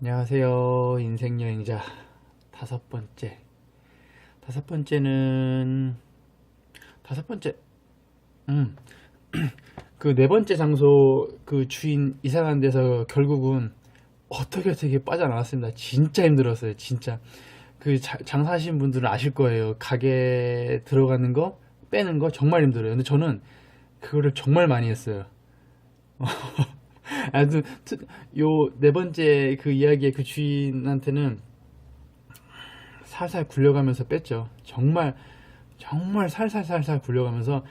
안녕하세요. 인생여행자 다섯 번째. 다섯 번째는 다섯 번째. 음. 그 네 번째 장소 그 주인 이상한 데서 결국은 어떻게 어떻게 빠져나왔습니다. 진짜 힘들었어요. 진짜. 그 자- 장사하신 분들은 아실 거예요. 가게 들어가는 거 빼는 거 정말 힘들어요. 근데 저는 그거를 정말 많이 했어요. 아무튼 요 네 번째 그 이야기의 그 주인한테는 살살 굴려가면서 뺐죠. 정말 정말 살살살살 굴려가면서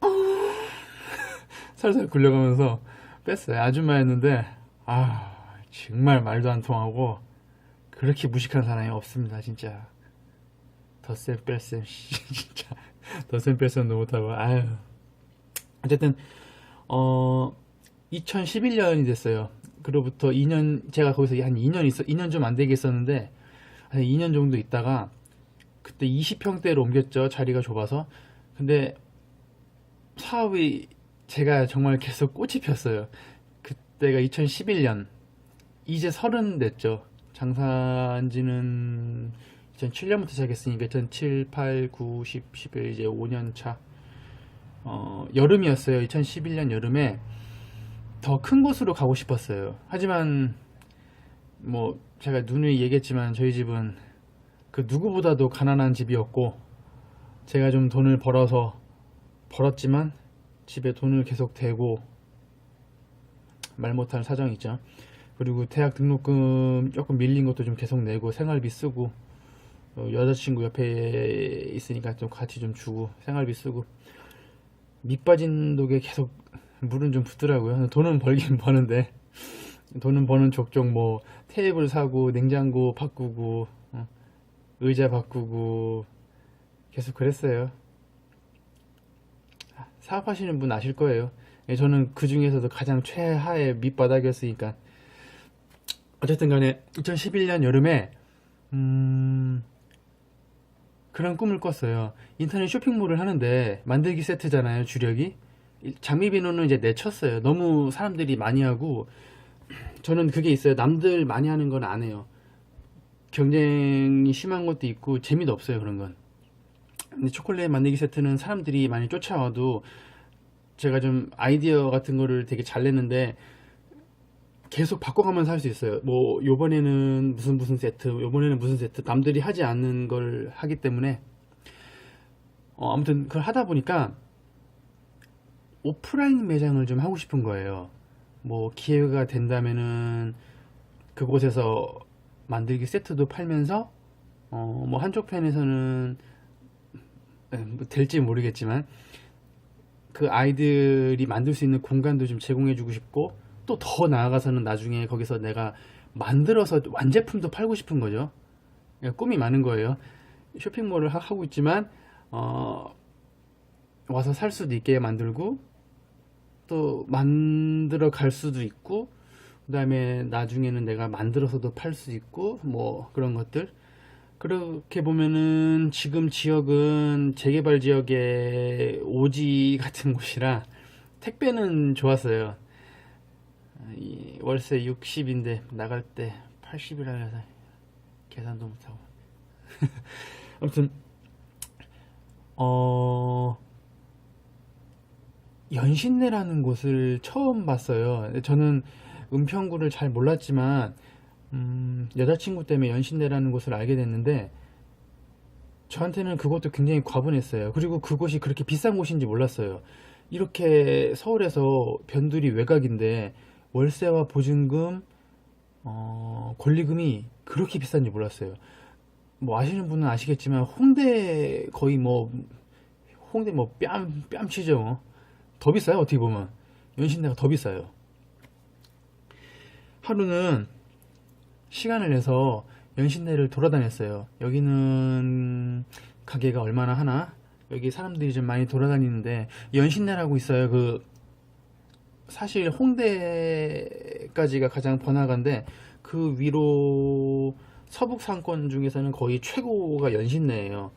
살살 굴려가면서 뺐어요. 아줌마였는데 아 정말 말도 안 통하고 그렇게 무식한 사람이 없습니다. 진짜 덧셈 뺄셈 진짜 덧셈 뺄셈도 못하고 아유 어쨌든 어 2011년이 됐어요. 그로부터 2년 제가 거기서 한 2년 있어 2년 좀 안 되게 있었는데 한 2년 정도 있다가 그때 20평대로 옮겼죠. 자리가 좁아서. 근데 사업이 제가 정말 계속 꽃이 폈어요. 그때가 2011년. 이제 서른 됐죠. 장사한 지는 2007년부터 시작했으니까 2007, 8, 9, 10, 11 이제 5년 차. 어, 여름이었어요. 2011년 여름에 더 큰 곳으로 가고 싶었어요. 하지만 뭐 제가 누누이 얘기했지만 저희 집은 그 누구보다도 가난한 집이었고 제가 좀 돈을 벌어서 벌었지만 집에 돈을 계속 대고 말 못할 사정이 있죠. 그리고 대학 등록금 조금 밀린 것도 좀 계속 내고 생활비 쓰고 어, 여자친구 옆에 있으니까 좀 같이 좀 주고 생활비 쓰고 밑 빠진 독에 계속 물은 좀 붓더라고요. 돈은 벌긴 버는데 돈은 버는 족족 뭐 테이블 사고 냉장고 바꾸고 어, 의자 바꾸고 계속 그랬어요. 아, 사업하시는 분 아실 거예요. 예, 저는 그 중에서도 가장 최하의 밑바닥이었으니까. 어쨌든 간에 2011년 여름에 음, 그런 꿈을 꿨어요. 인터넷 쇼핑몰을 하는데 만들기 세트잖아요, 주력이. 이- 장미 비누는 이제 내쳤어요. 너무 사람들이 많이 하고 저는 그게 있어요. 남들 많이 하는 건 안 해요. 경쟁이 심한 것도 있고 재미도 없어요, 그런 건. 근데 초콜릿 만들기 세트는 사람들이 많이 쫓아와도 제가 좀 아이디어 같은 거를 되게 잘 냈는데 계속 바꿔가면서 할 수 있어요. 뭐 요번에는 무슨 무슨 세트, 요번에는 무슨 세트 남들이 하지 않는 걸 하기 때문에 어, 아무튼 그걸 하다 보니까 오프라인 매장을 좀 하고 싶은 거예요. 뭐 기회가 된다면은 그곳에서 만들기 세트도 팔면서 어, 뭐 한쪽 편에서는 에, 뭐 될지 모르겠지만 그 아이들이 만들 수 있는 공간도 좀 제공해 주고 싶고 또 더 나아가서는 나중에 거기서 내가 만들어서 완제품도 팔고 싶은 거죠. 예, 꿈이 많은 거예요. 쇼핑몰을 하- 하고 있지만 어, 와서 살 수도 있게 만들고 또 만들어 갈 수도 있고 그 다음에 나중에는 내가 만들어서도 팔 수 있고 뭐 그런 것들 그렇게 보면은 지금 지역은 재개발 지역의 오지 같은 곳이라 택배는 좋았어요. 이 월세 60인데 나갈 때 80이라 해서 계산도 못하고 아무튼 어 연신내라는 곳을 처음 봤어요. 저는 은평구를 잘 몰랐지만 음, 여자친구 때문에 연신내라는 곳을 알게 됐는데 저한테는 그것도 굉장히 과분했어요. 그리고 그곳이 그렇게 비싼 곳인지 몰랐어요. 이렇게 서울에서 변두리 외곽인데 월세와 보증금, 어, 권리금이 그렇게 비싼지 몰랐어요. 뭐 아시는 분은 아시겠지만 홍대 거의 뭐 홍대 뭐 뺨 뺨치죠. 뭐. 더 비싸요 어떻게 보면 연신내가 더 비싸요. 하루는 시간을 내서 연신내를 돌아다녔어요. 여기는 가게가 얼마나 하나? 여기 사람들이 좀 많이 돌아다니는데 연신내라고 있어요. 그 사실 홍대까지가 가장 번화가인데 그 위로 서북 상권 중에서는 거의 최고가 연신내예요.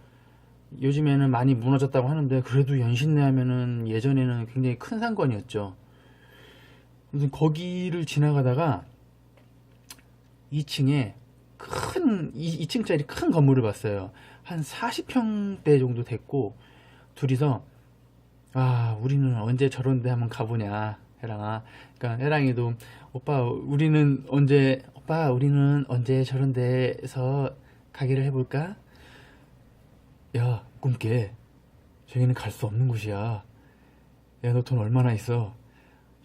요즘에는 많이 무너졌다고 하는데 그래도 연신내 하면은 예전에는 굉장히 큰 상권이었죠. 무슨 거기를 지나가다가 2층에 큰 2, 층짜리 큰 건물을 봤어요. 한 40평대 정도 됐고 둘이서 아 우리는 언제 저런 데 한번 가보냐 해랑아 그러니까 해랑이도 오빠 우리는 언제 오빠 우리는 언제 저런 데서 가게를 해볼까? 야 꿈깨. 저기는 갈 수 없는 곳이야. 야 너 돈 얼마나 있어?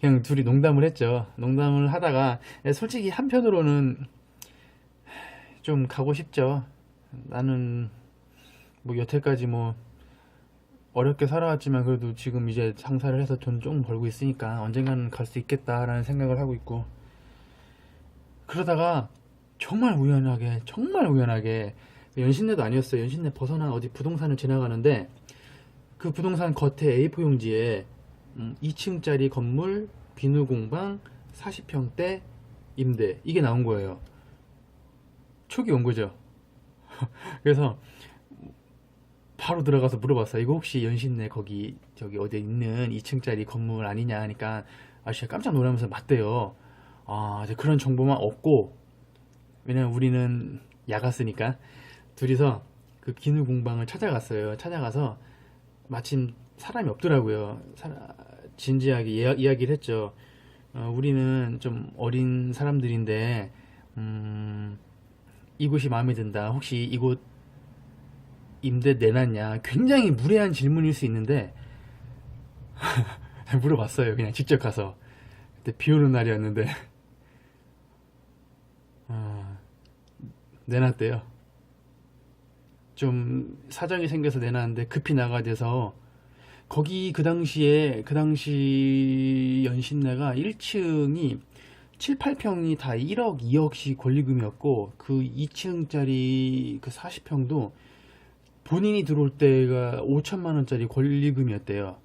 그냥 둘이 농담을 했죠. 농담을 하다가 야, 솔직히 한편으로는 좀 가고 싶죠. 나는 뭐 여태까지 뭐 어렵게 살아왔지만 그래도 지금 이제 장사를 해서 돈 좀 벌고 있으니까 언젠가는 갈 수 있겠다라는 생각을 하고 있고. 그러다가 정말 우연하게 정말 우연하게 연신내도 아니었어요. 연신내 벗어난 어디 부동산을 지나가는데 그 부동산 겉에 A4 용지에 2층짜리 건물 비누 공방 40평대 임대. 이게 나온 거예요. 촉이 온 거죠. 그래서 바로 들어가서 물어봤어요. 이거 혹시 연신내 거기 저기 어디에 있는 2층짜리 건물 아니냐 하니까 아저씨가 깜짝 놀라면서 맞대요. 아 이제 그런 정보만 얻고 왜냐면 우리는 야갔으니까 둘이서 그 기누 공방을 찾아갔어요. 찾아가서 마침 사람이 없더라고요. 사- 진지하게 이야, 이야기를 했죠. 어, 우리는 좀 어린 사람들인데 음, 이곳이 마음에 든다. 혹시 이곳 임대 내놨냐? 굉장히 무례한 질문일 수 있는데 물어봤어요. 그냥 직접 가서 그때 비 오는 날이었는데 아, 내놨대요. 좀 사정이 생겨서 내놨는데 급히 나가야 돼서 거기 그 당시에 그 당시 연신내가 1층이 7, 8평이 다 1억, 2억씩 권리금이었고 그 2층짜리 그 40평도 본인이 들어올 때가 5천만 원짜리 권리금이었대요.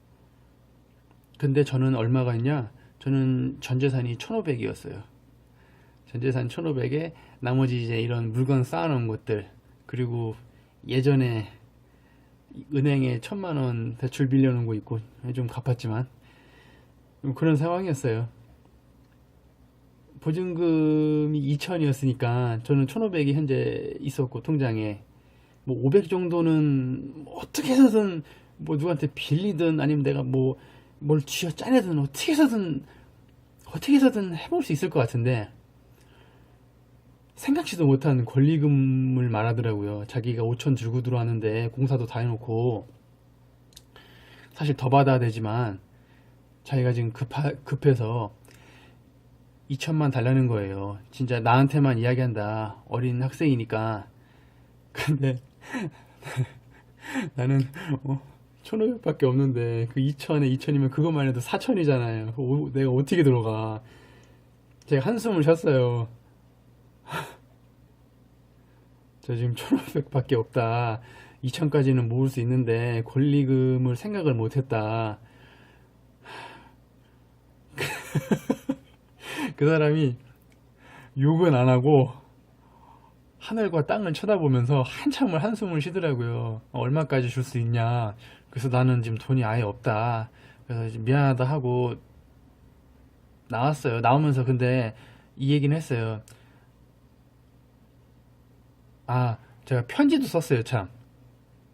근데 저는 얼마가 있냐? 저는 전재산이 1,500이었어요. 전재산 1,500에 나머지 이제 이런 물건 쌓아놓은 것들 그리고 예전에 은행에 천만 원 대출 빌려놓은 거 있고 좀 갚았지만 좀 그런 상황이었어요. 보증금이 2천이었으니까 저는 1,500이 현재 있었고 통장에 뭐 500 정도는 어떻게 해서든 뭐 누구한테 빌리든 아니면 내가 뭐 뭘 쥐어 짜내든 어떻게 해서든 어떻게 해서든 해볼 수 있을 것 같은데 생각지도 못한 권리금을 말하더라고요. 자기가 5천 주고 들어왔는데 공사도 다 해놓고 사실 더 받아야 되지만 자기가 지금 급하, 급해서 2천만 달라는 거예요. 진짜 나한테만 이야기한다. 어린 학생이니까. 근데 나는 어, 1,500밖에 없는데 그 2천에 2천이면 그것만 해도 4천이잖아요. 내가 어떻게 들어가? 제가 한숨을 쉬었어요. 저 지금 1,500밖에 없다. 2천까지는 모을 수 있는데 권리금을 생각을 못했다. 그 사람이 욕은 안 하고 하늘과 땅을 쳐다보면서 한참을 한숨을 쉬더라고요. 얼마까지 줄 수 있냐. 그래서 나는 지금 돈이 아예 없다. 그래서 미안하다 하고 나왔어요. 나오면서 근데 이 얘기는 했어요. 아, 제가 편지도 썼어요, 참.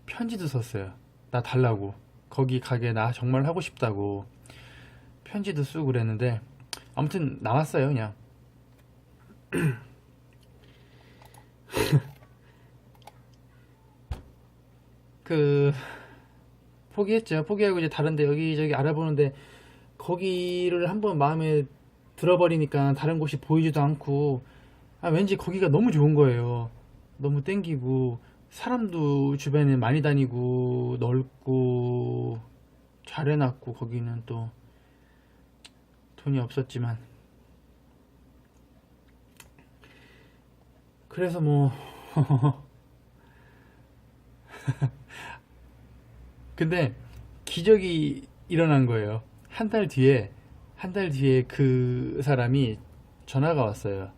편지도 썼어요. 나 달라고. 거기 가게 나 정말 하고 싶다고. 편지도 쓰고 그랬는데, 아무튼 나왔어요, 그냥. 그, 포기했죠. 포기하고 이제 다른데 여기저기 알아보는데, 거기를 한번 마음에 들어버리니까 다른 곳이 보이지도 않고, 아, 왠지 거기가 너무 좋은 거예요. 너무 땡기고, 사람도 주변에 많이 다니고, 넓고, 잘 해놨고, 거기는 또, 돈이 없었지만. 그래서 뭐, 근데 기적이 일어난 거예요. 한 달 뒤에, 한 달 뒤에 그 사람이 전화가 왔어요.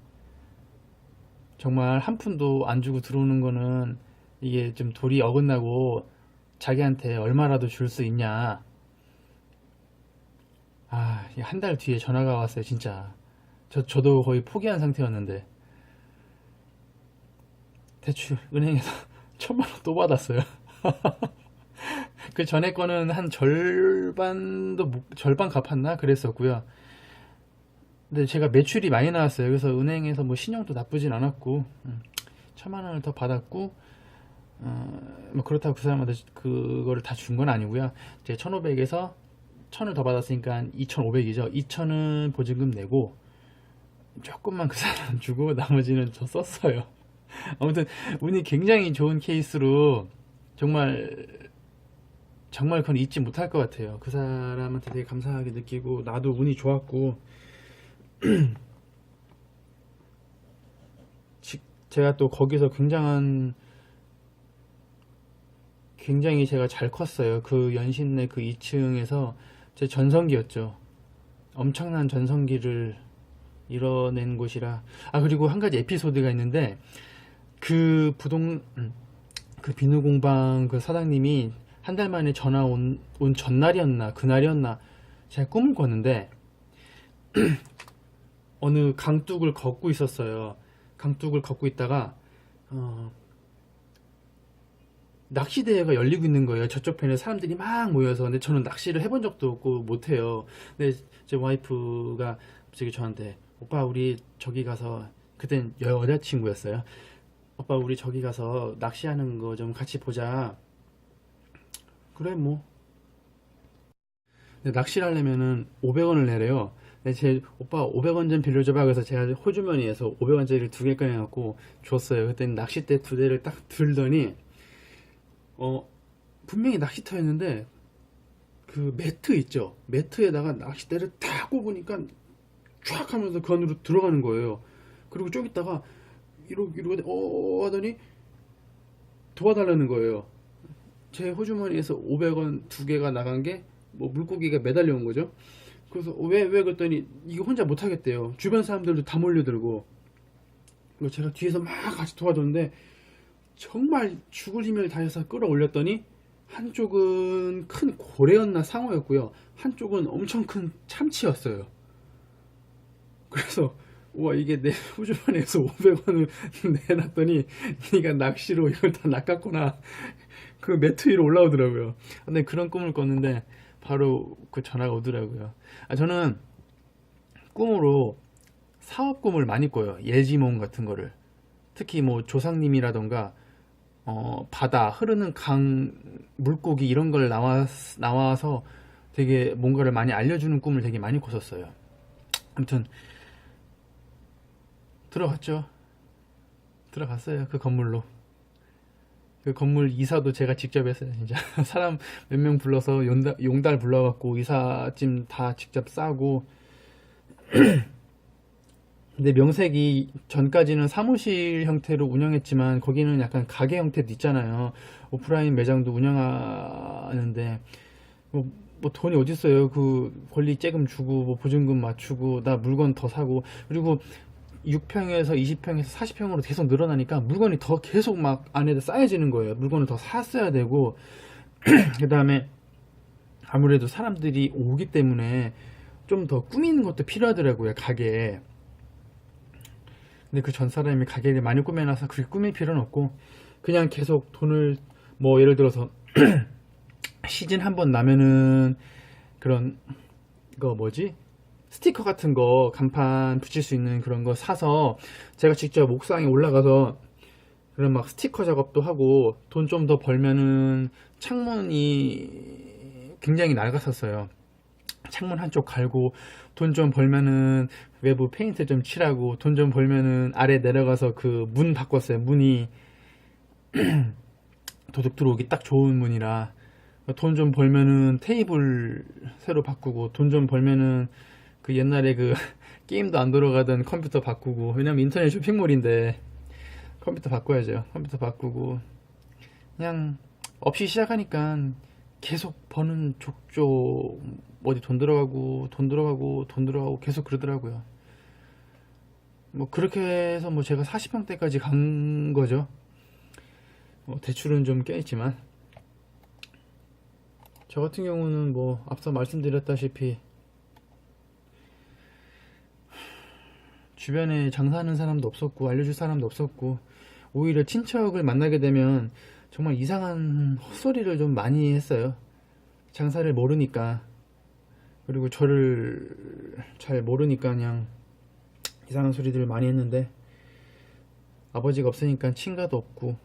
정말 한 푼도 안 주고 들어오는 거는 이게 좀 도리 어긋나고 자기한테 얼마라도 줄 수 있냐. 아, 한 달 뒤에 전화가 왔어요, 진짜. 저, 저도 거의 포기한 상태였는데. 대출 은행에서 천만 원 또 받았어요. 그 전에 거는 한 절반도 못- 절반 갚았나 그랬었고요. 근데 제가 매출이 많이 나왔어요. 그래서 은행에서 뭐 신용도 나쁘진 않았고 음, 천만 원을 더 받았고 어, 뭐 그렇다고 그 사람한테 그거를 다 준 건 아니고요. 제 1,500에서 1,000을 더 받았으니까 2,500이죠. 2,000은 보증금 내고 조금만 그 사람 주고 나머지는 저 썼어요. 아무튼 운이 굉장히 좋은 케이스로 정말 정말 그건 잊지 못할 것 같아요. 그 사람한테 되게 감사하게 느끼고 나도 운이 좋았고 지- 제가 또 거기서 굉장한 굉장히 제가 잘 컸어요. 그 연신내 그 2층에서 제 전성기였죠. 엄청난 전성기를 이뤄낸 곳이라. 아, 그리고 한 가지 에피소드가 있는데, 그 부동, 음, 그 비누 공방 그 사장님이 한 달 만에 전화 온, 온 전날이었나, 그날이었나, 제가 꿈을 꿨는데, 어느 강둑을 걷고 있었어요. 강둑을 걷고 있다가, 어, 낚시 대회가 열리고 있는 거예요. 저쪽 편에 사람들이 막 모여서. 근데 저는 낚시를 해본 적도 없고 못해요. 근데 제 와이프가 갑자기 저한테 오빠 우리 저기 가서 그땐 여자친구였어요. 오빠 우리 저기 가서 낚시하는 거 좀 같이 보자. 그래 뭐. 낚시를 하려면은 500원을 내래요. 근데 제 오빠 500원 좀 빌려줘봐. 그래서 제가 호주머니에서 500원짜리를 두 개 꺼내갖고 줬어요. 그때는 낚싯대 두 대를 딱 들더니 어 분명히 낚시터였는데 그 매트 있죠. 매트에다가 낚싯대를 탁 꼽으니까 쫙 하면서 그 안으로 들어가는 거예요. 그리고 좀 있다가 이러고 이러고 어 하더니 도와달라는 거예요. 제 호주머니에서 500원 두 개가 나간 게 뭐 물고기가 매달려 온 거죠. 그래서 왜 왜 그랬더니 이거 혼자 못 하겠대요. 주변 사람들도 다 몰려들고 그리고 제가 뒤에서 막 같이 도와줬는데 정말 죽을 힘을 다해서 끌어올렸더니 한쪽은 큰 고래였나 상어였고요. 한쪽은 엄청 큰 참치였어요. 그래서 와 이게 내 호주머니에서 500원을 내놨더니 네가 낚시로 이걸 다 낚았구나. 그 매트 위로 올라오더라고요. 근데 그런 꿈을 꿨는데 바로 그 전화가 오더라고요. 아, 저는 꿈으로 사업 꿈을 많이 꿔요. 예지몽 같은 거를. 특히 뭐 조상님이라던가 어, 바다, 흐르는 강, 물고기 이런 걸 나와, 나와서 되게 뭔가를 많이 알려주는 꿈을 되게 많이 꿨었어요. 아무튼 들어갔죠. 들어갔어요. 그 건물로. 그 건물 이사도 제가 직접 했어요. 진짜 사람 몇 명 불러서 용달, 용달 불러갖고 이삿짐 다 직접 싸고 근데 명색이 전까지는 사무실 형태로 운영했지만 거기는 약간 가게 형태도 있잖아요. 오프라인 매장도 운영하는데 뭐, 뭐 돈이 어디 있어요? 그 권리 째금 주고 뭐 보증금 맞추고 나 물건 더 사고 그리고 6평에서 20평에서 40평으로 계속 늘어나니까 물건이 더 계속 막 안에 쌓여지는 거예요. 물건을 더 샀어야 되고 그 다음에 아무래도 사람들이 오기 때문에 좀 더 꾸미는 것도 필요하더라고요. 가게에. 근데 그 전 사람이 가게를 많이 꾸며놔서 그렇게 꾸밀 필요는 없고 그냥 계속 돈을 뭐 예를 들어서 시즌 한 번 나면은 그런 거 뭐지 스티커 같은 거 간판 붙일 수 있는 그런 거 사서 제가 직접 옥상에 올라가서 그런 막 스티커 작업도 하고 돈 좀 더 벌면은 창문이 굉장히 낡았었어요. 창문 한쪽 갈고 돈 좀 벌면은 외부 페인트 좀 칠하고 돈 좀 벌면은 아래 내려가서 그 문 바꿨어요. 문이 도둑 들어오기 딱 좋은 문이라 돈 좀 벌면은 테이블 새로 바꾸고 돈 좀 벌면은 그 옛날에 그 게임도 안 돌아가던 컴퓨터 바꾸고 왜냐면 인터넷 쇼핑몰인데 컴퓨터 바꿔야죠. 컴퓨터 바꾸고 그냥 없이 시작하니까 계속 버는 족족 어디 돈 들어가고 돈 들어가고 돈 들어가고 계속 그러더라고요. 뭐 그렇게 해서 뭐 제가 40평대까지 간 거죠. 뭐 대출은 좀 껴있지만 저 같은 경우는 뭐 앞서 말씀드렸다시피 주변에 장사하는 사람도 없었고 알려줄 사람도 없었고 오히려 친척을 만나게 되면 정말 이상한 헛소리를 좀 많이 했어요. 장사를 모르니까. 그리고 저를 잘 모르니까 그냥 이상한 소리들을 많이 했는데 아버지가 없으니까 친가도 없고